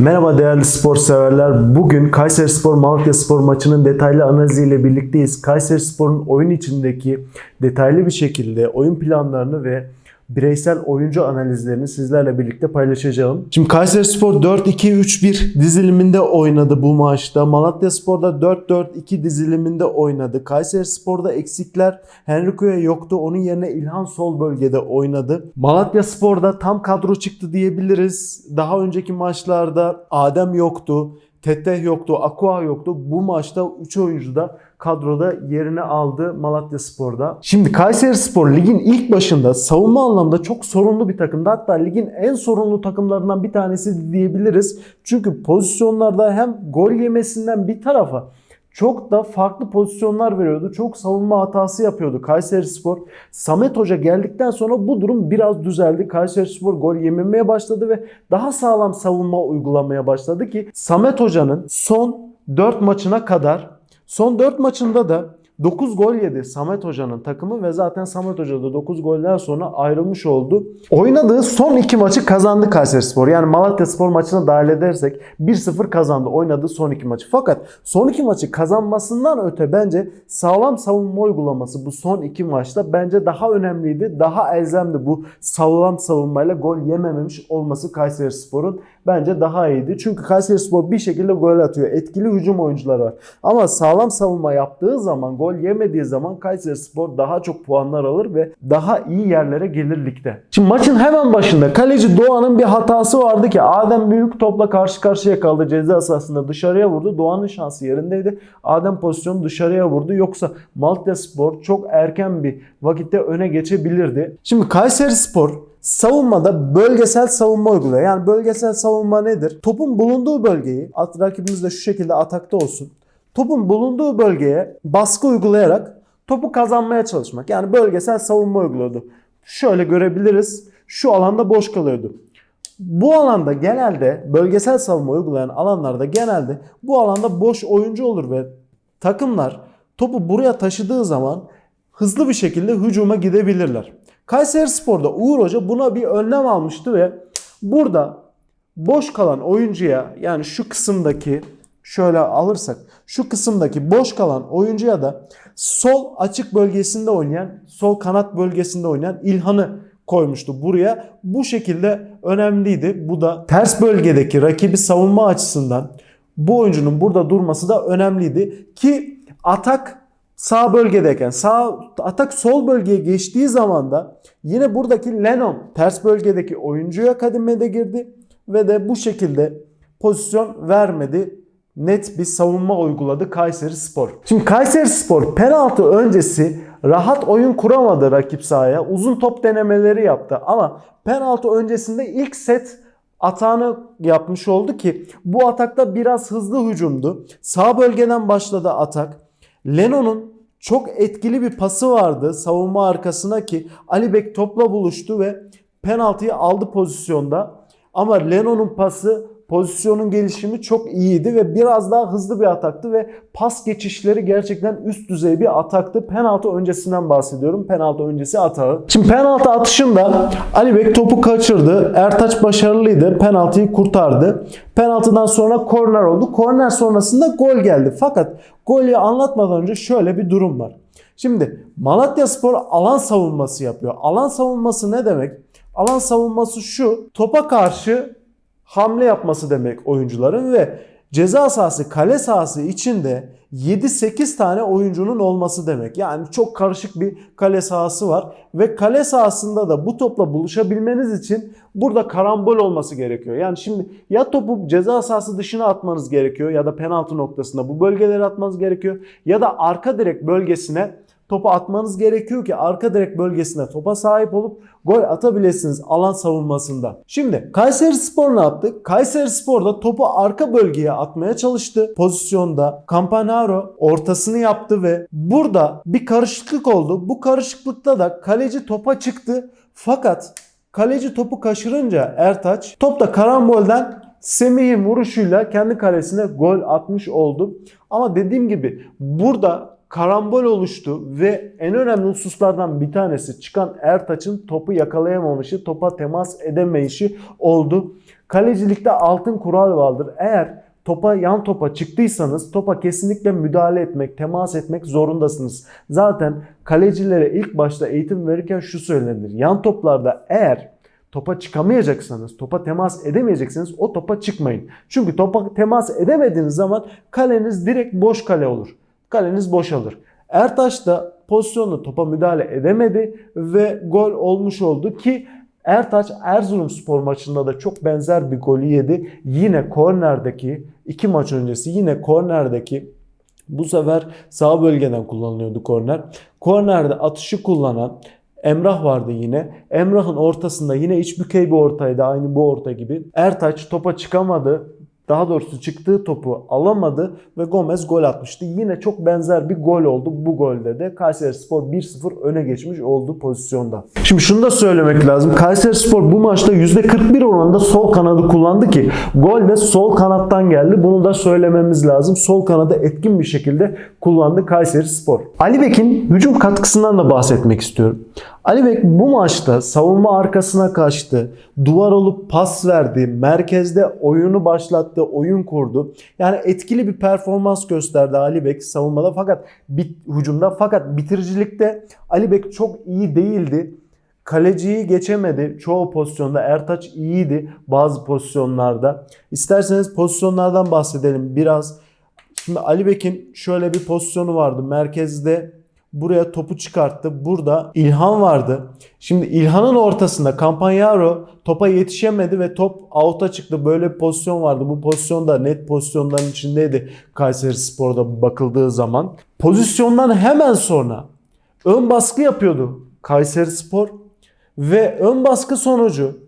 Merhaba değerli spor severler. Bugün Kayseri Spor Malatya Spor maçının detaylı analiziyle birlikteyiz. Kayseri Spor'un oyun içindeki detaylı bir şekilde oyun planlarını ve bireysel oyuncu analizlerini sizlerle birlikte paylaşacağım. Şimdi Kayseri Spor 4-2-3-1 diziliminde oynadı bu maçta. Malatya Spor'da 4-4-2 diziliminde oynadı. Kayseri Spor'da eksikler Henrico'ya yoktu. Onun yerine İlhan sol bölgede oynadı. Malatya Spor'da tam kadro çıktı diyebiliriz. Daha önceki maçlarda Adem yoktu. Teteh yoktu, Aqua yoktu. Bu maçta 3 oyuncu da kadroda yerini aldı Malatya Spor'da. Şimdi Kayseri Spor ligin ilk başında savunma anlamda çok sorunlu bir takımdı. Hatta ligin en sorunlu takımlarından bir tanesi diyebiliriz. Çünkü pozisyonlarda hem gol yemesinden bir tarafa çok da farklı pozisyonlar veriyordu. Çok savunma hatası yapıyordu Kayseri Spor. Samet Hoca geldikten sonra bu durum biraz düzeldi. Kayseri Spor gol yememeye başladı ve daha sağlam savunma uygulamaya başladı ki Samet Hoca'nın son 4 maçına kadar son 4 maçında da 9 gol yedi Samet Hoca'nın takımı ve zaten Samet Hoca da 9 golden sonra ayrılmış oldu. Oynadığı son 2 maçı kazandı Kayserispor. Yani Malatya Spor maçına dahil edersek 1-0 kazandı oynadığı son 2 maçı. Fakat son 2 maçı kazanmasından öte bence sağlam savunma uygulaması bu son 2 maçta bence daha önemliydi. Daha elzemdi bu sağlam savunmayla gol yemememiş olması Kayserispor'un bence daha iyiydi. Çünkü Kayserispor bir şekilde gol atıyor. Etkili hücum oyuncuları var. Ama sağlam savunma yaptığı zaman, gol yemediği zaman Kayserispor daha çok puanlar alır ve daha iyi yerlere gelir ligde. Şimdi maçın hemen başında kaleci Doğan'ın bir hatası vardı ki Adem büyük topla karşı karşıya kaldı. Ceza sahasında dışarıya vurdu. Doğan'ın şansı yerindeydi. Adem pozisyonu dışarıya vurdu. Yoksa Malatyaspor çok erken bir vakitte öne geçebilirdi. Şimdi Kayserispor savunmada bölgesel savunma uyguluyor. Yani bölgesel savunma nedir? Topun bulunduğu bölgeyi, at, rakibimiz de şu şekilde atakta olsun. Topun bulunduğu bölgeye baskı uygulayarak topu kazanmaya çalışmak. Yani bölgesel savunma uyguluyordu. Şöyle görebiliriz. Şu alanda boş kalıyordu. Bu alanda genelde bölgesel savunma uygulayan alanlarda genelde bu alanda boş oyuncu olur ve takımlar topu buraya taşıdığı zaman hızlı bir şekilde hücuma gidebilirler. Kayseri Spor'da Uğur Hoca buna bir önlem almıştı ve burada boş kalan oyuncuya yani şu kısımdaki şöyle alırsak şu kısımdaki boş kalan oyuncuya da sol açık bölgesinde oynayan, sol kanat bölgesinde oynayan İlhan'ı koymuştu buraya. Bu şekilde önemliydi. Bu da ters bölgedeki rakibi savunma açısından bu oyuncunun burada durması da önemliydi ki atak sağ bölgedeyken sağ atak sol bölgeye geçtiği zaman da yine buradaki Lennon ters bölgedeki oyuncuya kademede girdi ve de bu şekilde pozisyon vermedi. Net bir savunma uyguladı Kayseri Spor. Şimdi Kayseri Spor penaltı öncesi rahat oyun kuramadı rakip sahaya. Uzun top denemeleri yaptı ama penaltı öncesinde ilk set atağını yapmış oldu ki bu atakta biraz hızlı hücumdu. Sağ bölgeden başladı atak. Leno'nun çok etkili bir pası vardı savunma arkasına ki Ali Bek topla buluştu ve penaltıyı aldı pozisyonda. Ama Leno'nun pası pozisyonun gelişimi çok iyiydi ve biraz daha hızlı bir ataktı ve pas geçişleri gerçekten üst düzey bir ataktı. Penaltı öncesinden bahsediyorum. Penaltı öncesi atağı. Şimdi penaltı atışında Ali Bek topu kaçırdı. Ertaç başarılıydı. Penaltıyı kurtardı. Penaltıdan sonra korner oldu. Korner sonrasında gol geldi. Fakat golü anlatmadan önce şöyle bir durum var. Şimdi Malatya Spor alan savunması yapıyor. Alan savunması ne demek? Alan savunması şu. Topa karşı hamle yapması demek oyuncuların ve ceza sahası kale sahası içinde 7-8 tane oyuncunun olması demek. Yani çok karışık bir kale sahası var ve kale sahasında da bu topla buluşabilmeniz için burada karambol olması gerekiyor. Yani şimdi ya topu ceza sahası dışına atmanız gerekiyor ya da penaltı noktasında bu bölgeleri atmanız gerekiyor ya da arka direk bölgesine topu atmanız gerekiyor ki arka direk bölgesine topa sahip olup gol atabilirsiniz alan savunmasında. Şimdi Kayseri Spor ne yaptı? Kayseri Spor da topu arka bölgeye atmaya çalıştı. Pozisyonda Campanaro ortasını yaptı ve burada bir karışıklık oldu. Bu karışıklıkta da kaleci topa çıktı. Fakat kaleci topu kaçırınca Ertaç topta karambolden Semih'in vuruşuyla kendi kalesine gol atmış oldu. Ama dediğim gibi burada karambol oluştu ve en önemli hususlardan bir tanesi çıkan Ertaç'ın topu yakalayamamışı, topa temas edemeyişi oldu. Kalecilikte altın kural vardır. Eğer topa yan topa çıktıysanız topa kesinlikle müdahale etmek, temas etmek zorundasınız. Zaten kalecilere ilk başta eğitim verirken şu söylenir. Yan toplarda eğer topa çıkamayacaksanız, topa temas edemeyecekseniz o topa çıkmayın. Çünkü topa temas edemediğiniz zaman kaleniz direkt boş kale olur. Kaleniz boşalır. Ertaş da pozisyonla topa müdahale edemedi ve gol olmuş oldu ki Ertaç Erzurumspor maçında da çok benzer bir golü yedi. Yine kornerdeki iki maç öncesi yine kornerdeki bu sefer sağ bölgeden kullanılıyordu korner. Kornerde atışı kullanan Emrah vardı yine. Emrah'ın ortasında yine iç bükey bir ortaydı aynı bu orta gibi. Ertaç topa çıkamadı. Daha doğrusu çıktığı topu alamadı ve Gomez gol atmıştı. Yine çok benzer bir gol oldu. Bu golde de Kayserispor 1-0 öne geçmiş oldu pozisyonda. Şimdi şunu da söylemek lazım. Kayserispor bu maçta %41 oranında sol kanadı kullandı ki gol de sol kanattan geldi. Bunu da söylememiz lazım. Sol kanadı etkin bir şekilde kullandı Kayserispor. Ali Bek'in hücum katkısından da bahsetmek istiyorum. Ali Bek bu maçta savunma arkasına kaçtı. Duvar olup pas verdi. Merkezde oyunu başlattı. Oyun kurdu. Yani etkili bir performans gösterdi Ali Bek savunmada fakat bit, hücumda fakat bitiricilikte Ali Bek çok iyi değildi. Kaleciyi geçemedi çoğu pozisyonda. Ertaç iyiydi bazı pozisyonlarda. İsterseniz pozisyonlardan bahsedelim biraz. Şimdi Ali Bek'in şöyle bir pozisyonu vardı. Merkezde buraya topu çıkarttı. Burada İlhan vardı. Şimdi İlhan'ın ortasında Campagnaro topa yetişemedi ve top out'a çıktı. Böyle bir pozisyon vardı. Bu pozisyonda net pozisyonların içindeydi Kayseri Spor'da bakıldığı zaman. Pozisyondan hemen sonra ön baskı yapıyordu Kayseri Spor ve ön baskı sonucu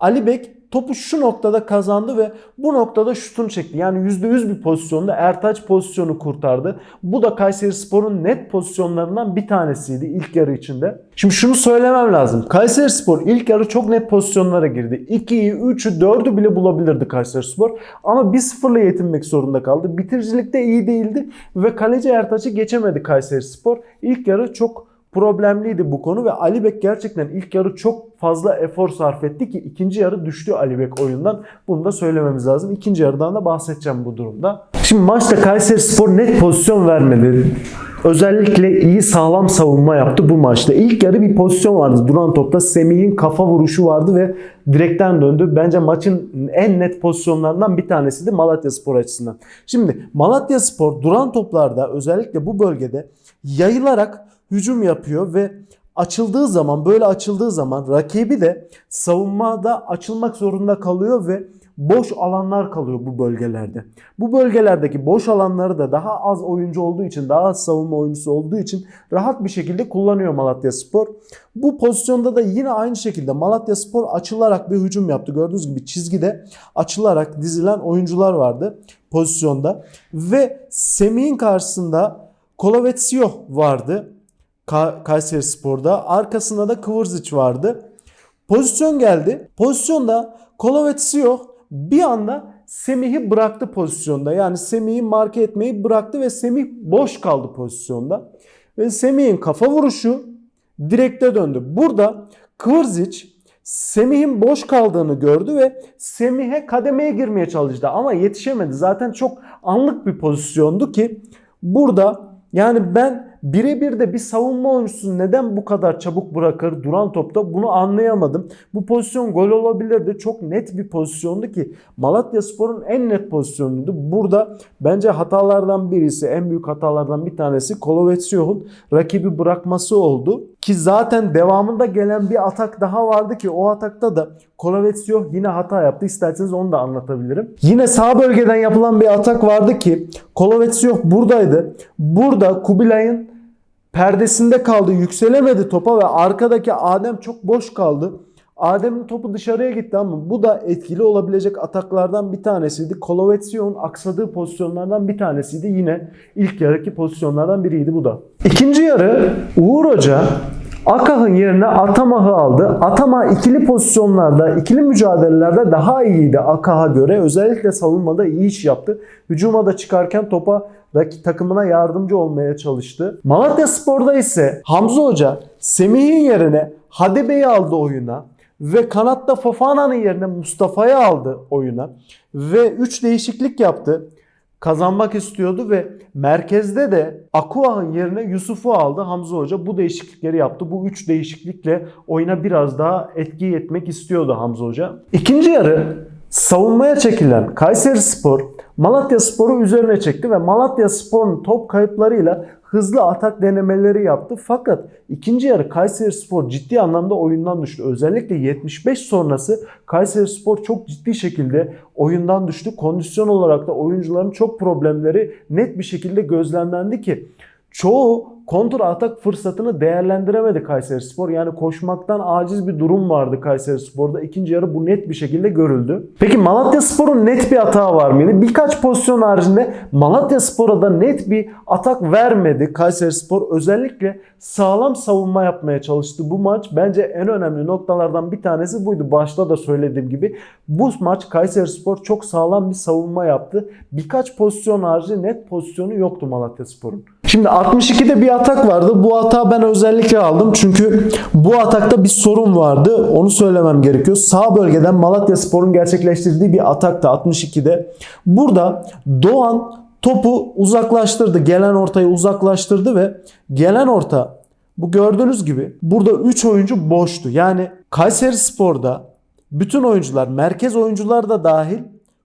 Ali Bek topu şu noktada kazandı ve bu noktada şutunu çekti. Yani %100 bir pozisyonda Ertaç pozisyonu kurtardı. Bu da Kayseri Spor'un net pozisyonlarından bir tanesiydi ilk yarı içinde. Şimdi şunu söylemem lazım. Kayseri Spor ilk yarı çok net pozisyonlara girdi. 2'yi, 3'ü, 4'ü bile bulabilirdi Kayseri Spor. Ama 1-0'la yetinmek zorunda kaldı. Bitiricilikte iyi değildi ve kaleci Ertaç'ı geçemedi Kayseri Spor. İlk yarı çok problemliydi bu konu ve Ali Bek gerçekten ilk yarı çok fazla efor sarf etti ki ikinci yarı düştü Ali Bek oyundan. Bunu da söylememiz lazım. İkinci yarıdan da bahsedeceğim bu durumda. Şimdi maçta Kayseri Spor net pozisyon vermedi. Özellikle iyi sağlam savunma yaptı bu maçta. İlk yarı bir pozisyon vardı duran topta. Semih'in kafa vuruşu vardı ve direkten döndü. Bence maçın en net pozisyonlarından bir tanesiydi Malatya Spor açısından. Şimdi Malatya Spor duran toplarda özellikle bu bölgede yayılarak hücum yapıyor ve açıldığı zaman böyle açıldığı zaman rakibi de savunmada açılmak zorunda kalıyor ve boş alanlar kalıyor bu bölgelerde. Bu bölgelerdeki boş alanları da daha az oyuncu olduğu için, daha az savunma oyuncusu olduğu için rahat bir şekilde kullanıyor Malatya Spor. Bu pozisyonda da yine aynı şekilde Malatya Spor açılarak bir hücum yaptı. Gördüğünüz gibi çizgide açılarak dizilen oyuncular vardı pozisyonda ve Semih'in karşısında Kolovetsio vardı. Ka- Kayseri Spor'da. Arkasında da Kıvırziç vardı. Pozisyon geldi. Pozisyonda Kolovetsio bir anda Semih'i bıraktı pozisyonda. Yani Semih'i marke etmeyi bıraktı ve Semih boş kaldı pozisyonda. Ve Semih'in kafa vuruşu direkte döndü. Burada Kıvırziç Semih'in boş kaldığını gördü ve Semih'e kademeye girmeye çalıştı ama yetişemedi. Zaten çok anlık bir pozisyondu ki burada yani ben birebir de bir savunma oyuncusu neden bu kadar çabuk bırakır duran topta bunu anlayamadım. Bu pozisyon gol olabilirdi. Çok net bir pozisyondu ki Malatya Spor'un en net pozisyonuydu. Burada bence hatalardan birisi, en büyük hatalardan bir tanesi Kolovetsyo'nun rakibi bırakması oldu. Ki zaten devamında gelen bir atak daha vardı ki o atakta da Kolovetsyo yine hata yaptı. İsterseniz onu da anlatabilirim. Yine sağ bölgeden yapılan bir atak vardı ki Kolovetsyo buradaydı. Burada Kubilay'ın perdesinde kaldı. Yükselemedi topa ve arkadaki Adem çok boş kaldı. Adem'in topu dışarıya gitti ama bu da etkili olabilecek ataklardan bir tanesiydi. Kolovetsio'nun aksadığı pozisyonlardan bir tanesiydi. Yine ilk yarıki pozisyonlardan biriydi bu da. İkinci yarı Uğur Hoca Akah'ın yerine Atamah'ı aldı. Atamah ikili pozisyonlarda, ikili mücadelelerde daha iyiydi Akah'a göre. Özellikle savunmada iyi iş yaptı. Hücuma da çıkarken topa rakip takımına yardımcı olmaya çalıştı. Malatya Spor'da ise Hamza Hoca Semih'in yerine Hadebe'yi aldı oyuna Ve kanatta Fofana'nın yerine Mustafa'yı aldı oyuna. Ve 3 değişiklik yaptı. Kazanmak istiyordu ve merkezde de Akua'nın yerine Yusuf'u aldı Hamza Hoca. Bu değişiklikleri yaptı. Bu 3 değişiklikle oyuna biraz daha etki etmek istiyordu Hamza Hoca. İkinci yarı savunmaya çekilen Kayseri Spor Malatya Spor'u üzerine çekti ve Malatya Spor'un top kayıplarıyla hızlı atak denemeleri yaptı. Fakat ikinci yarı Kayseri Spor ciddi anlamda oyundan düştü. Özellikle 75 sonrası Kayseri Spor çok ciddi şekilde oyundan düştü. Kondisyon olarak da oyuncuların çok problemleri net bir şekilde gözlemlendi ki çoğu kontra atak fırsatını değerlendiremedi Kayseri Spor. Yani koşmaktan aciz bir durum vardı Kayseri Spor'da. İkinci yarı bu net bir şekilde görüldü. Peki Malatya Spor'un net bir hata var mıydı? Birkaç pozisyon haricinde Malatya Spor'a da net bir atak vermedi Kayseri Spor. Özellikle sağlam savunma yapmaya çalıştı. Bu maç bence en önemli noktalardan bir tanesi buydu. Başta da söylediğim gibi bu maç Kayseri Spor çok sağlam bir savunma yaptı. Birkaç pozisyon harici net pozisyonu yoktu Malatya Spor'un. Şimdi 62'de bir atak vardı. Bu hata ben özellikle aldım. Çünkü bu atakta bir sorun vardı. Onu söylemem gerekiyor. Sağ bölgeden Malatya Spor'un gerçekleştirdiği bir atakta 62'de. Burada Doğan topu uzaklaştırdı. Gelen ortayı uzaklaştırdı ve gelen orta bu gördüğünüz gibi burada 3 oyuncu boştu. Yani Kayseri Spor'da bütün oyuncular, merkez oyuncular da dahil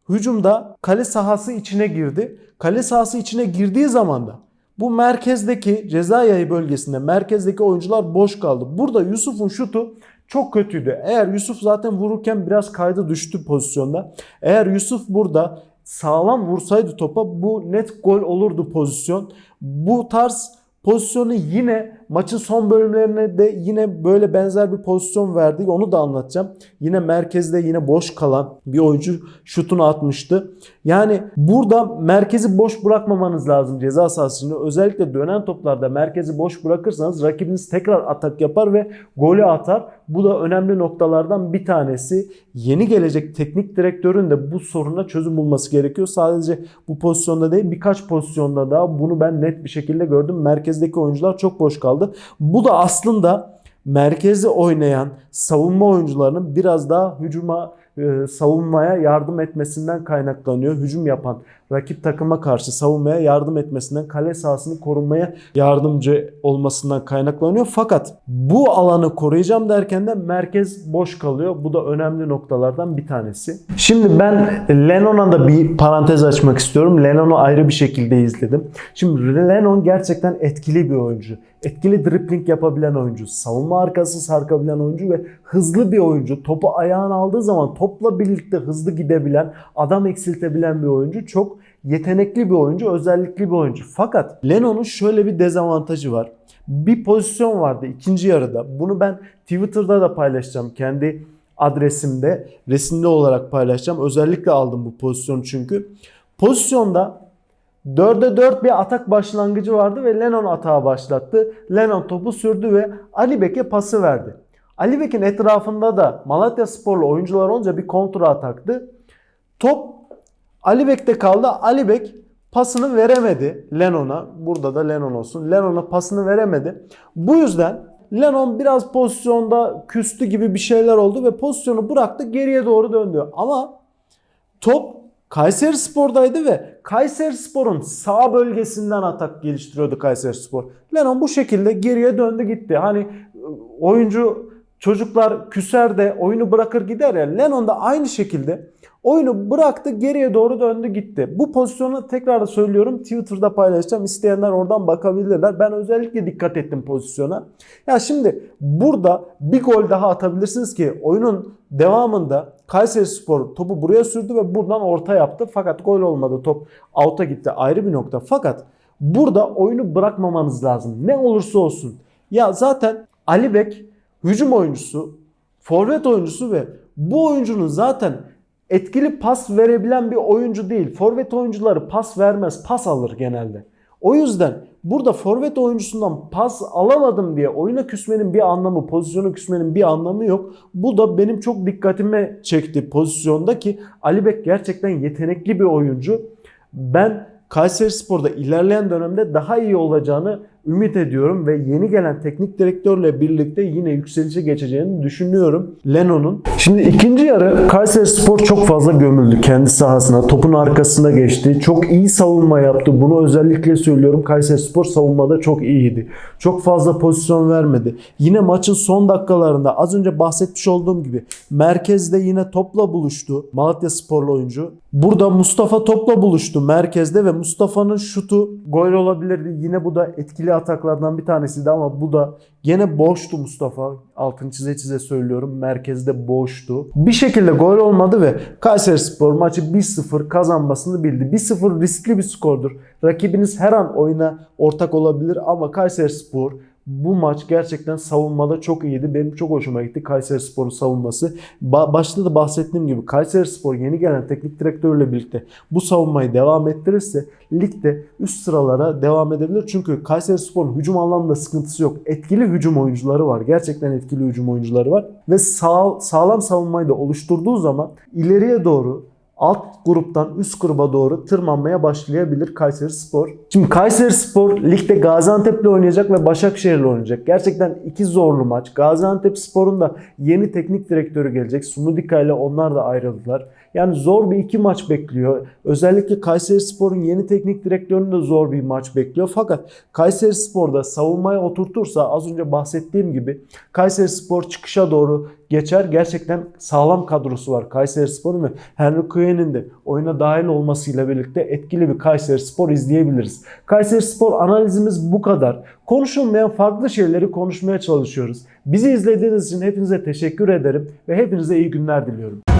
hücumda kale sahası içine girdi. Kale sahası içine girdiği zaman da bu merkezdeki ceza yayı bölgesinde merkezdeki oyuncular boş kaldı. Burada Yusuf'un şutu çok kötüydü. Eğer Yusuf zaten vururken biraz kaydı düştü pozisyonda. Eğer Yusuf burada sağlam vursaydı topa bu net gol olurdu pozisyon. Bu tarz pozisyonu yine maçın son bölümlerine de yine böyle benzer bir pozisyon verdi. Onu da anlatacağım. Yine merkezde yine boş kalan bir oyuncu şutunu atmıştı. Yani burada merkezi boş bırakmamanız lazım ceza sahasında. Özellikle dönen toplarda merkezi boş bırakırsanız rakibiniz tekrar atak yapar ve golü atar. Bu da önemli noktalardan bir tanesi. Yeni gelecek teknik direktörün de bu soruna çözüm bulması gerekiyor. Sadece bu pozisyonda değil birkaç pozisyonda da bunu ben net bir şekilde gördüm. Merkezdeki oyuncular çok boş kaldı. Bu da aslında merkezi oynayan savunma oyuncularının biraz daha hücuma e, savunmaya yardım etmesinden kaynaklanıyor. Hücum yapan rakip takıma karşı savunmaya yardım etmesinden, kale sahasını korunmaya yardımcı olmasından kaynaklanıyor. Fakat bu alanı koruyacağım derken de merkez boş kalıyor. Bu da önemli noktalardan bir tanesi. Şimdi ben Lennon'a da bir parantez açmak istiyorum. Lennon'u ayrı bir şekilde izledim. Şimdi Lennon gerçekten etkili bir oyuncu. Etkili dribbling yapabilen oyuncu, savunma arkası sarkabilen oyuncu ve hızlı bir oyuncu. Topu ayağına aldığı zaman topla birlikte hızlı gidebilen, adam eksiltebilen bir oyuncu. Çok yetenekli bir oyuncu, özellikli bir oyuncu. Fakat Lennon'un şöyle bir dezavantajı var. Bir pozisyon vardı ikinci yarıda. Bunu ben Twitter'da da paylaşacağım. Kendi adresimde resimli olarak paylaşacağım. Özellikle aldım bu pozisyonu çünkü. Pozisyonda 4'e 4 bir atak başlangıcı vardı ve Lennon atağı başlattı. Lennon topu sürdü ve Ali Bek'e pası verdi. Ali Bek'in etrafında da Malatya Sporlu oyuncular olunca bir kontra ataktı. Top Ali Bek'te kaldı. Ali Bek pasını veremedi Lennon'a. Burada da Lennon olsun. Lennon'a pasını veremedi. Bu yüzden Lennon biraz pozisyonda küstü gibi bir şeyler oldu ve pozisyonu bıraktı geriye doğru döndü. Ama top Kayseri Spor'daydı ve Kayseri Spor'un sağ bölgesinden atak geliştiriyordu Kayseri Spor. Lennon bu şekilde geriye döndü gitti. Hani oyuncu çocuklar küser de oyunu bırakır gider ya. Lennon da aynı şekilde oyunu bıraktı geriye doğru döndü gitti. Bu pozisyonu tekrar da söylüyorum Twitter'da paylaşacağım. İsteyenler oradan bakabilirler. Ben özellikle dikkat ettim pozisyona. Ya şimdi burada bir gol daha atabilirsiniz ki oyunun devamında Kayseri Spor topu buraya sürdü ve buradan orta yaptı. Fakat gol olmadı. Top out'a gitti. Ayrı bir nokta. Fakat burada oyunu bırakmamanız lazım. Ne olursa olsun. Ya zaten Ali Bek hücum oyuncusu, forvet oyuncusu ve bu oyuncunun zaten etkili pas verebilen bir oyuncu değil. Forvet oyuncuları pas vermez, pas alır genelde. O yüzden burada forvet oyuncusundan pas alamadım diye oyuna küsmenin bir anlamı, pozisyonu küsmenin bir anlamı yok. Bu da benim çok dikkatime çekti pozisyonda ki Ali Bek gerçekten yetenekli bir oyuncu. Ben Kayseri Spor'da ilerleyen dönemde daha iyi olacağını ümit ediyorum ve yeni gelen teknik direktörle birlikte yine yükselişe geçeceğini düşünüyorum Leno'nun. Şimdi ikinci yarı Kayseri Spor çok fazla gömüldü kendi sahasına. Topun arkasında geçti. Çok iyi savunma yaptı. Bunu özellikle söylüyorum. Kayseri Spor savunmada çok iyiydi. Çok fazla pozisyon vermedi. Yine maçın son dakikalarında az önce bahsetmiş olduğum gibi merkezde yine topla buluştu. Malatya Sporlu oyuncu. Burada Mustafa topla buluştu merkezde ve Mustafa'nın şutu gol olabilirdi. Yine bu da etkili ataklardan bir tanesiydi ama bu da gene boştu Mustafa. Altını çize çize söylüyorum. Merkezde boştu. Bir şekilde gol olmadı ve Kayseri Spor maçı 1-0 kazanmasını bildi. 1-0 riskli bir skordur. Rakibiniz her an oyuna ortak olabilir ama Kayseri Spor bu maç gerçekten savunmada çok iyiydi. Benim çok hoşuma gitti Kayseri Spor'un savunması. Ba- başta da bahsettiğim gibi Kayseri Spor yeni gelen teknik direktörle birlikte bu savunmayı devam ettirirse ligde üst sıralara devam edebilir. Çünkü Kayseri Spor'un hücum anlamında sıkıntısı yok. Etkili hücum oyuncuları var. Gerçekten etkili hücum oyuncuları var. Ve sağ, sağlam savunmayı da oluşturduğu zaman ileriye doğru alt gruptan üst gruba doğru tırmanmaya başlayabilir Kayseri Spor. Şimdi Kayseri Spor ligde Gaziantep'le oynayacak ve Başakşehir'le oynayacak. Gerçekten iki zorlu maç. Gaziantep Spor'un da yeni teknik direktörü gelecek. Sumudika ile onlar da ayrıldılar. Yani zor bir iki maç bekliyor. Özellikle Kayseri Spor'un yeni teknik direktörünün de zor bir maç bekliyor. Fakat Kayseri Spor'da savunmaya oturtursa az önce bahsettiğim gibi Kayseri Spor çıkışa doğru geçer. Gerçekten sağlam kadrosu var Kayseri Spor'un ve Henry Kuya'nın de oyuna dahil olmasıyla birlikte etkili bir Kayseri Spor izleyebiliriz. Kayseri Spor analizimiz bu kadar. Konuşulmayan farklı şeyleri konuşmaya çalışıyoruz. Bizi izlediğiniz için hepinize teşekkür ederim ve hepinize iyi günler diliyorum.